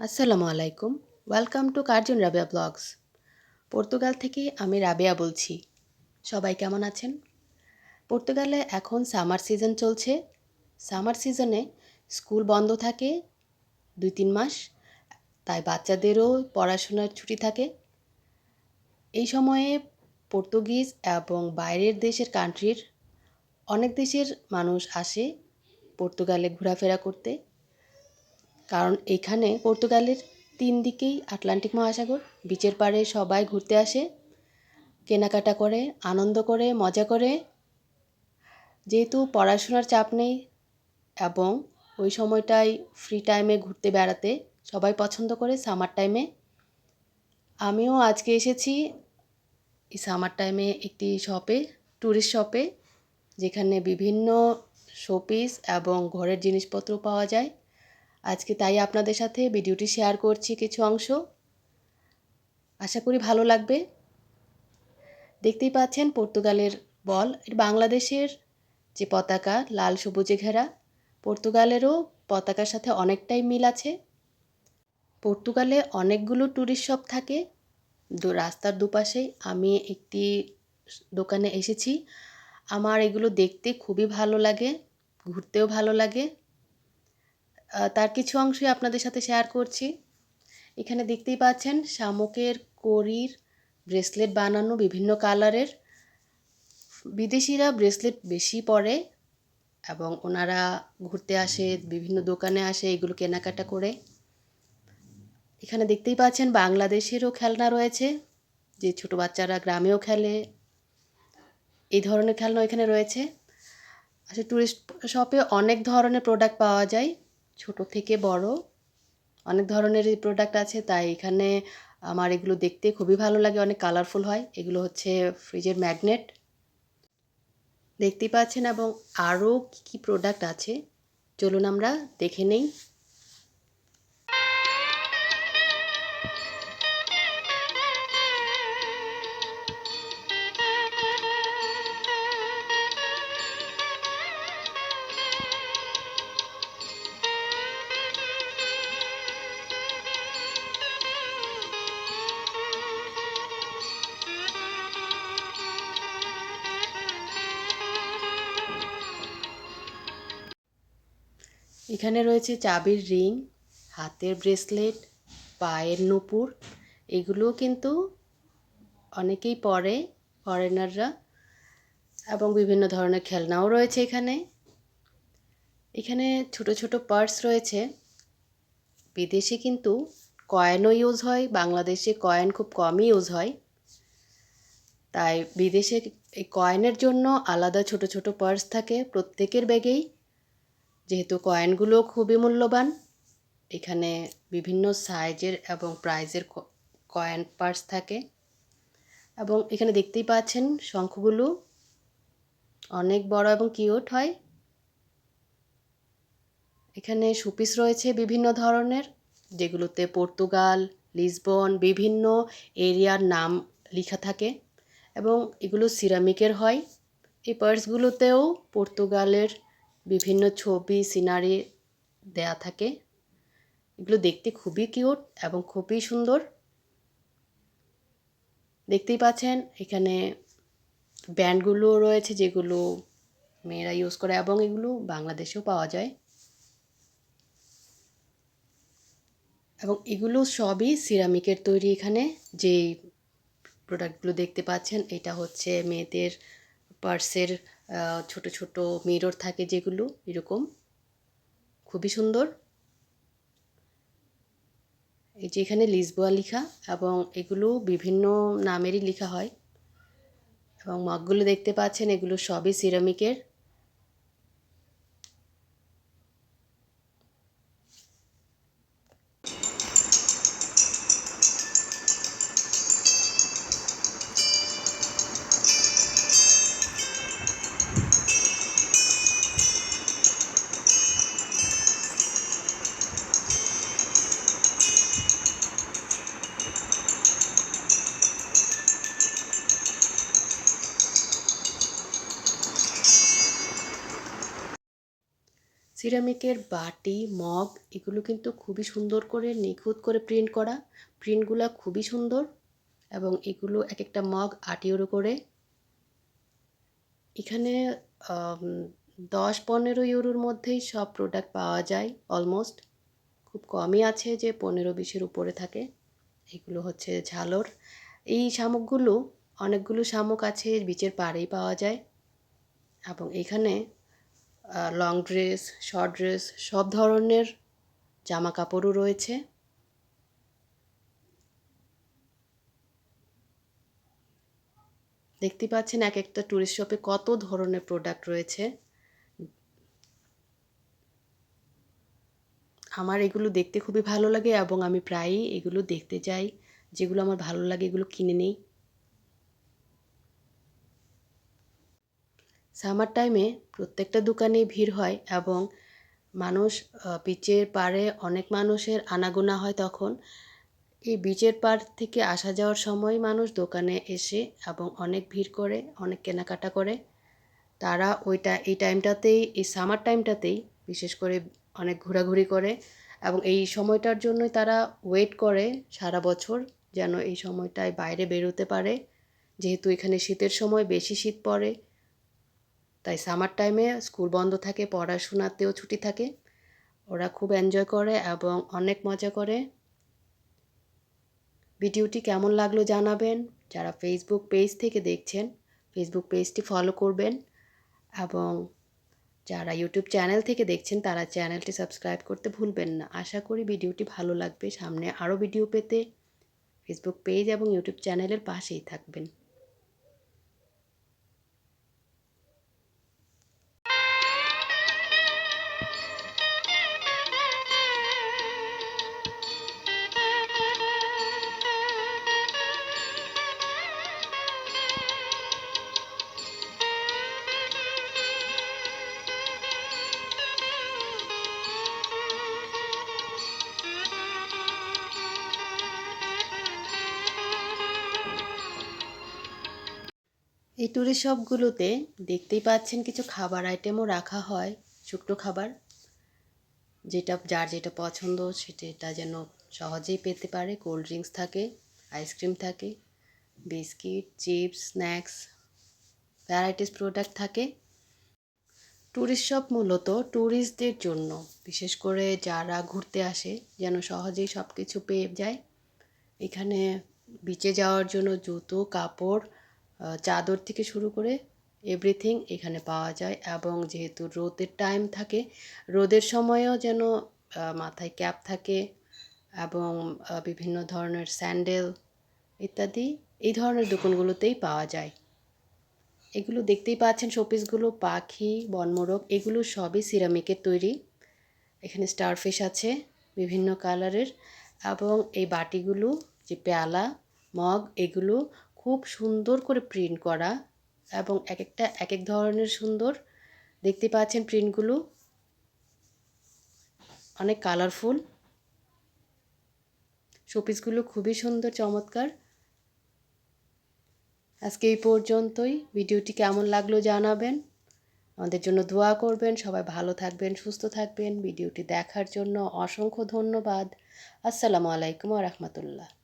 আসসালামু আলাইকুম। Welcome to কার্জুন রাবিয়া ব্লগস পর্তুগাল থেকে আমি রাবিয়া বলছি। সবাই কেমন আছেন? পর্তুগালে এখন সামার সিজন চলছে। সামার সিজনে স্কুল বন্ধ থাকে দুই তিন মাস। তাই বাচ্চাদেরও পড়াশোনার ছুটি থাকে। এই সময়ে পর্তুগিজ এবং বাইরের দেশের কান্ট্রির অনেক দেশের মানুষ আসে পর্তুগালে ঘোরাফেরা করতে। কারণ এখানে পর্তুগালের তিন দিকেই আটলান্টিক মহাসাগর। বিচের পাড়ে সবাই ঘুরতে আসে, কেনাকাটা করে, আনন্দ করে, মজা করে। যেহেতু পড়াশোনার চাপ নেই এবং ওই সময়টায় ফ্রি টাইমে ঘুরতে বেড়াতে সবাই পছন্দ করে সামার টাইমে আমিও আজকে এসেছি এই সামার টাইমে একটি শপে ট্যুরিস্ট শপে যেখানে বিভিন্ন শোপিস এবং ঘরের জিনিসপত্র পাওয়া যায়। আজকে তাই আপনাদের সাথে ভিডিওটি শেয়ার করছি কিছু অংশ। আশা করি ভালো লাগবে। দেখতেই পাচ্ছেন পর্তুগালের বল। বাংলাদেশের যে পতাকা, লাল সবুজে ঘেরা, পর্তুগালেরও পতাকার সাথে অনেকটাই মিল আছে। পর্তুগালে অনেকগুলো ট্যুরিস্ট শপ থাকে। রাস্তার দুপাশে আমি একটি দোকানে এসেছি। আমার এগুলো দেখতে খুবই ভালো লাগে, ঘুরতেও ভালো লাগে। তার কিছু অংশই আপনাদের সাথে শেয়ার করছি। এখানে দেখতেই পাচ্ছেন শামুকের কড়ির ব্রেসলেট বানানো বিভিন্ন কালারের বিদেশিরা ব্রেসলেট বেশি পরে এবং ওনারা ঘুরতে আসে, বিভিন্ন দোকানে আসে, এগুলো কেনাকাটা করে। এখানে দেখতেই পাচ্ছেন বাংলাদেশেরও খেলনা রয়েছে, যে ছোট বাচ্চারা গ্রামেও খেলে। এই ধরনের খেলনা এখানে রয়েছে। আচ্ছা টুরিস্ট শপে অনেক ধরনের প্রোডাক্ট পাওয়া যায়। ছোট থেকে বড়। অনেক ধরনের প্রোডাক্ট আছে, তাই এখানে আমার এগুলো দেখতে খুবই ভালো লাগে, অনেক কালারফুল হয়। এগুলো হচ্ছে ফ্রিজের ম্যাগনেট দেখতে পাচ্ছেন এবং আরও কী কী প্রোডাক্ট আছে? চলুন আমরা দেখে নেই। এখানে রয়েছে চাবির রিং, হাতের ব্রেসলেট, পায়ের নুপুর। এগুলোও কিন্তু অনেকেই পরে, ফরেনাররা, এবং বিভিন্ন ধরনের খেলনাও রয়েছে এখানে। এখানে ছোট ছোট পার্স রয়েছে। বিদেশে কিন্তু কয়েনও ইউজ হয়, বাংলাদেশে কয়েন খুব কমই ইউজ হয়। তাই বিদেশে এই কয়েনের জন্য আলাদা ছোট ছোট পার্স থাকে প্রত্যেকের ব্যাগেই। যেহেতু কয়েনগুলো খুবই মূল্যবান, এখানে বিভিন্ন সাইজের এবং প্রাইজের কয়েন পার্স থাকে। এবং এখানে দেখতেই পাচ্ছেন শঙ্খগুলো অনেক বড় এবং কিউট হয়। এখানে সুপিস রয়েছে বিভিন্ন ধরনের, যেগুলোতে পর্তুগাল, লিসবন, বিভিন্ন এরিয়ার নাম লেখা থাকে এবং এগুলো সিরামিকের হয়। এই পার্সগুলোতেও পর্তুগালের বিভিন্ন ছবি সিনারি দেয়া থাকে। এগুলো দেখতে খুবই কিউট এবং খুবই সুন্দর। দেখতেই পাচ্ছেন, এখানে ব্যান্ডগুলো রয়েছে যেগুলো মেয়েরা ইউজ করে এবং এগুলো বাংলাদেশেও পাওয়া যায়। এবং এগুলো সবই সিরামিকের তৈরি এখানে। যে প্রোডাক্টগুলো দেখতে পাচ্ছেন, এটা হচ্ছে মেয়েদের পার্সের ছোট ছোট মিরর থাকে যেগুলো, এরকম। খুবই সুন্দর। এই যে এখানে লিসবোয়া লিখা এবং এগুলো বিভিন্ন নামেরই লেখা হয়। এবং মগগুলো দেখতে পাচ্ছেন, এগুলো সবই সিরামিকের সিরামিকের বাটি, মগ, এগুলো কিন্তু খুবই সুন্দর করে নিখুঁত করে প্রিন্ট করা। প্রিন্টগুলো খুবই সুন্দর এবং এগুলো এক একটা মগ আট ইউরো করে। এখানে দশ পনেরো ইউরোর মধ্যেই সব প্রোডাক্ট পাওয়া যায় অলমোস্ট খুব কমই আছে যে পনেরো বিশের উপরে থাকে। এগুলো হচ্ছে ঝালর। এই শামুকগুলো অনেকগুলো শামুক আছে বিচের পাড়েই পাওয়া যায়। এবং এখানে লং ড্রেস শর্ট ড্রেস সব ধরনের জামা কাপড়ও রয়েছে। দেখতে পাচ্ছেন এক একটা ট্যুরিস্ট শপে কত ধরনের প্রোডাক্ট রয়েছে। আমার এগুলো দেখতে খুবই ভালো লাগে এবং আমি প্রায়ই এগুলো দেখতে যাই। যেগুলো আমার ভালো লাগে এগুলো কিনে নিই। সামার টাইমে প্রত্যেকটা দোকানেই ভিড় হয় এবং মানুষ বিচের পাড়ে অনেক মানুষের আনাগোনা হয় তখন। এই বিচের পাড় থেকে আসা যাওয়ার সময় মানুষ দোকানে এসে এবং অনেক ভিড় করে, অনেক কেনাকাটা করে। তারা ওইটা, এই টাইমটাতেই, এই সামার টাইমটাতেই বিশেষ করে অনেক ঘোরাঘুরি করে এবং এই সময়টার জন্যই তারা ওয়েট করে সারা বছর যেন এই সময়টায় বাইরে বেরোতে পারে। যেহেতু এখানে শীতের সময় বেশি শীত পড়ে তাই সামার টাইমে স্কুল বন্ধ থাকে, পড়াশোনাতেও ছুটি থাকে। ওরা খুব এনজয় করে এবং অনেক মজা করে। ভিডিওটি কেমন লাগল জানাবেন। যারা ফেসবুক পেজ থেকে দেখছেন ফেসবুক পেজটি ফলো করবেন এবং যারা ইউটিউব চ্যানেল থেকে দেখছেন, তারা চ্যানেলটি সাবস্ক্রাইব করতে ভুলবেন না। আশা করি ভিডিওটি ভালো লাগবে। সামনে আরও ভিডিও পেতে ফেসবুক পেজ এবং ইউটিউব চ্যানেলের পাশেই থাকবেন। এই ট্যুরিস্ট শপগুলোতে দেখতেই পাচ্ছেন কিছু খাবার আইটেমও রাখা হয় শুকনো খাবার। যেটা, যার যেটা পছন্দ, সেটা যেন সহজেই পেতে পারে। কোল্ড ড্রিঙ্কস থাকে, আইসক্রিম থাকে, biscuit, chips, snacks, varieties product থাকে। ট্যুরিস্ট শপ মূলত ট্যুরিস্টদের জন্য, বিশেষ করে যারা ঘুরতে আসে, যেন সহজেই সব কিছু পেয়ে যায়। এখানে বিচে যাওয়ার জন্য জুতো, কাপড় চাদর থেকে শুরু করে এভরিথিং এখানে পাওয়া যায় এবং যেহেতু রোদের টাইম থাকে, রোদের সময়ও যেন মাথায় ক্যাপ থাকে এবং বিভিন্ন ধরনের স্যান্ডেল ইত্যাদি এই ধরনের দোকানগুলোতেই পাওয়া যায়। এগুলো দেখতেই পাচ্ছেন শোপিসগুলো পাখি, বনমোরগ, এগুলো সবই সিরামিকের তৈরি। এখানে স্টারফিশ আছে বিভিন্ন কালারের এবং এই বাটিগুলো, যে পেয়ালা, মগ, এগুলো খুব সুন্দর করে প্রিন্ট করা এবং এক একটা এক এক ধরনের সুন্দর। দেখতে পাচ্ছেন প্রিন্টগুলো অনেক কালারফুল শোপিসগুলো খুবই সুন্দর, চমৎকার। আজকে এই পর্যন্তই। ভিডিওটি কেমন লাগল জানাবেন। আমাদের জন্য দোয়া করবেন। সবাই ভালো থাকবেন, সুস্থ থাকবেন। ভিডিওটি দেখার জন্য অসংখ্য ধন্যবাদ। আসসালামু আলাইকুম রহমতুল্লাহ।